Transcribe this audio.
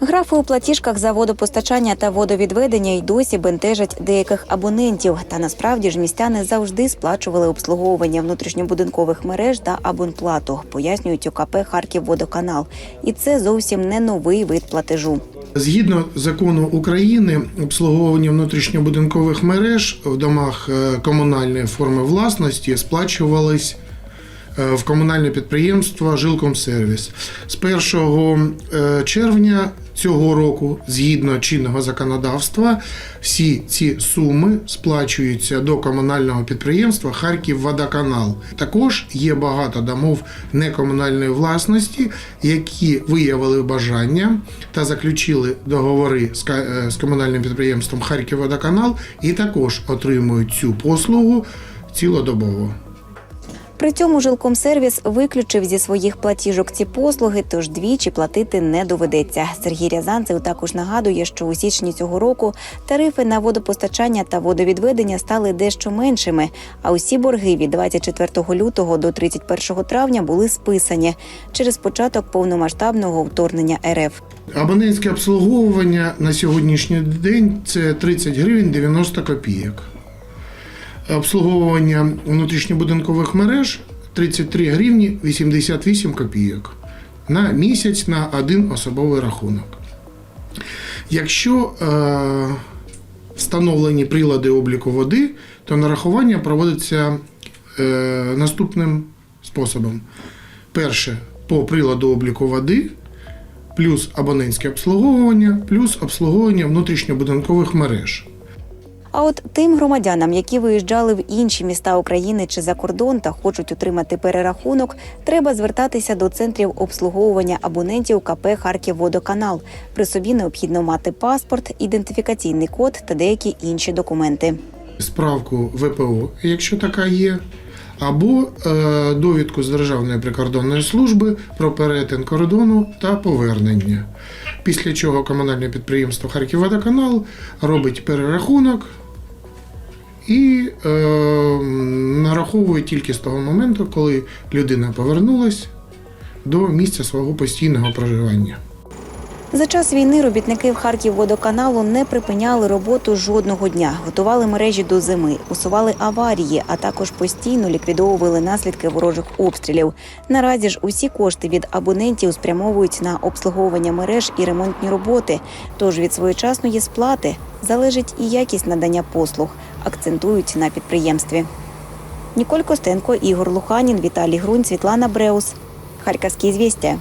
Графи у платіжках за водопостачання та водовідведення й досі бентежать деяких абонентів. Та насправді ж містяни завжди сплачували обслуговування внутрішньобудинкових мереж та абонплату, пояснюють УКП Харківводоканал. І це зовсім не новий вид платежу. Згідно закону України, обслуговування внутрішньобудинкових мереж в домах е, комунальної форми власності сплачувались е, в комунальне підприємство Жилкомсервіс. З 1 е, червня цього року, згідно чинного законодавства, всі ці суми сплачуються до комунального підприємства Харківводоканал. Також є багато домов некомунальної власності, які виявили бажання та заключили договори з е, комунальним підприємством Харківводоканал і також отримують цю послугу цілодобово. При цьому жилкомсервіс виключив зі своїх платіжок ці послуги, тож двічі платити не доведеться. Сергій Рязанцев також нагадує, що у січні цього року тарифи на водопостачання та водовідведення стали дещо меншими. А усі борги від 24 лютого до 31 травня були списані через початок повномасштабного вторгнення РФ. Абонентське обслуговування на сьогоднішній день це 30 гривень 90 копійок. Обслуговування внутрішньобудинкових мереж 33 гривні 88 копійок на місяць на один особовий рахунок. Якщо е, встановлені прилади обліку води, то нарахування проводиться е, наступним способом: перше по приладу обліку води плюс абонентське обслуговування, плюс обслуговування внутрішньобудинкових мереж. А от тим громадянам, які виїжджали в інші міста України чи за кордон та хочуть отримати перерахунок, треба звертатися до центрів обслуговування абонентів КП Харківводоканал. При собі необхідно мати паспорт, ідентифікаційний код та деякі інші документи. Справку ВПО, якщо така є, або е, довідку з Державної прикордонної служби про перетин кордону та повернення. Після чого комунальне підприємство Харківводоканал робить перерахунок і е, нараховує тільки з того моменту, коли людина повернулась до місця свого постійного проживання. За час війни робітники в Харківводоканалу не припиняли роботу жодного дня, готували мережі до зими, усували аварії, а також постійно ліквідовували наслідки ворожих обстрілів. Наразі ж усі кошти від абонентів спрямовують на обслуговування мереж і ремонтні роботи. Тож від своєчасної сплати залежить і якість надання послуг, акцентують на підприємстві. Ніколь Костенко, Ігор Луханін, Віталій Грунь, Світлана Бреус. Харківські звістя.